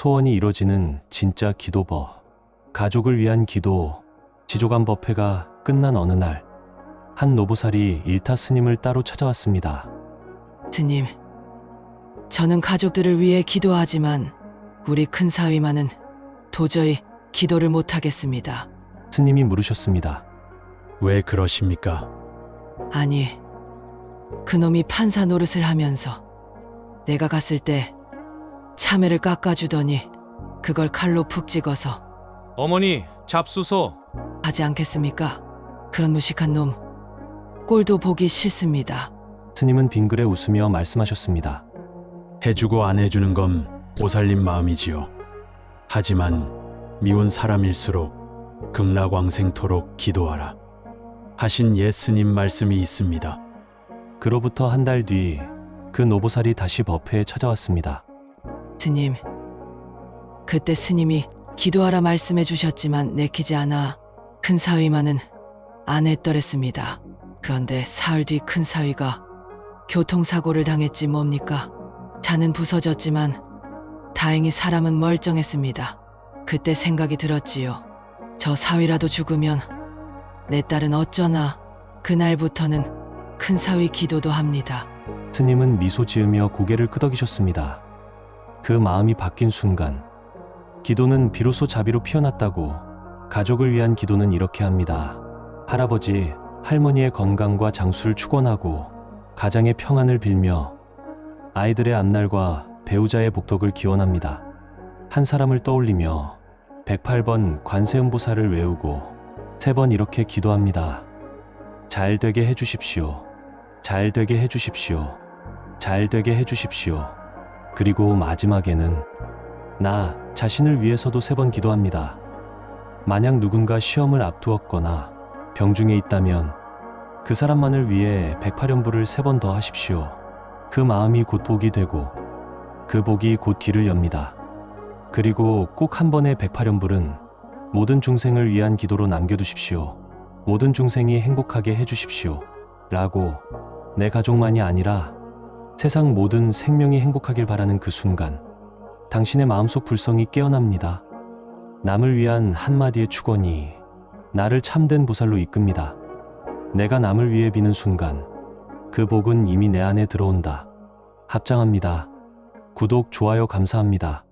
소원이 이뤄지는 진짜 기도버. 가족을 위한 기도. 지조간 법회가 끝난 어느 날, 한 노보살이 일타 스님을 따로 찾아왔습니다. 스님, 저는 가족들을 위해 기도하지만 우리 큰 사위만은 도저히 기도를 못하겠습니다. 스님이 물으셨습니다. 왜 그러십니까? 아니, 그놈이 판사 노릇을 하면서 내가 갔을 때 참외를 깎아주더니 그걸 칼로 푹 찍어서 어머니, 잡수소. 하지 않겠습니까? 그런 무식한 놈 꼴도 보기 싫습니다. 스님은 빙그레 웃으며 말씀하셨습니다. 해주고 안 해주는 건 보살님 마음이지요. 하지만 미운 사람일수록 극락왕생토록 기도하라. 하신 예스님 말씀이 있습니다. 그로부터 한 달 뒤, 그 노보살이 다시 법회에 찾아왔습니다. 스님, 그때 스님이 기도하라 말씀해 주셨지만 내키지 않아 큰 사위만은 안 했더랬습니다. 그런데 사흘 뒤 큰 사위가 교통사고를 당했지 뭡니까? 차는 부서졌지만 다행히 사람은 멀쩡했습니다. 그때 생각이 들었지요. 저 사위라도 죽으면 내 딸은 어쩌나 그날부터는 큰 사위 기도도 합니다. 스님은 미소 지으며 고개를 끄덕이셨습니다. 그 마음이 바뀐 순간, 기도는 비로소 자비로 피어났다고, 가족을 위한 기도는 이렇게 합니다. 할아버지, 할머니의 건강과 장수를 축원하고, 가장의 평안을 빌며, 아이들의 앞날과 배우자의 복덕을 기원합니다. 한 사람을 떠올리며, 108번 관세음보살을 외우고, 세 번 이렇게 기도합니다. 잘 되게 해주십시오. 잘 되게 해주십시오. 잘 되게 해주십시오. 그리고 마지막에는 나 자신을 위해서도 세 번 기도합니다. 만약 누군가 시험을 앞두었거나 병중에 있다면 그 사람만을 위해 108연부를 세 번 더 하십시오. 그 마음이 곧 복이 되고 그 복이 곧 길을 엽니다. 그리고 꼭 한 번의 108연불은 모든 중생을 위한 기도로 남겨두십시오. 모든 중생이 행복하게 해주십시오. 라고 내 가족만이 아니라 세상 모든 생명이 행복하길 바라는 그 순간 당신의 마음속 불성이 깨어납니다. 남을 위한 한마디의 축원이 나를 참된 보살로 이끕니다. 내가 남을 위해 비는 순간 그 복은 이미 내 안에 들어온다. 합장합니다. 구독, 좋아요 감사합니다.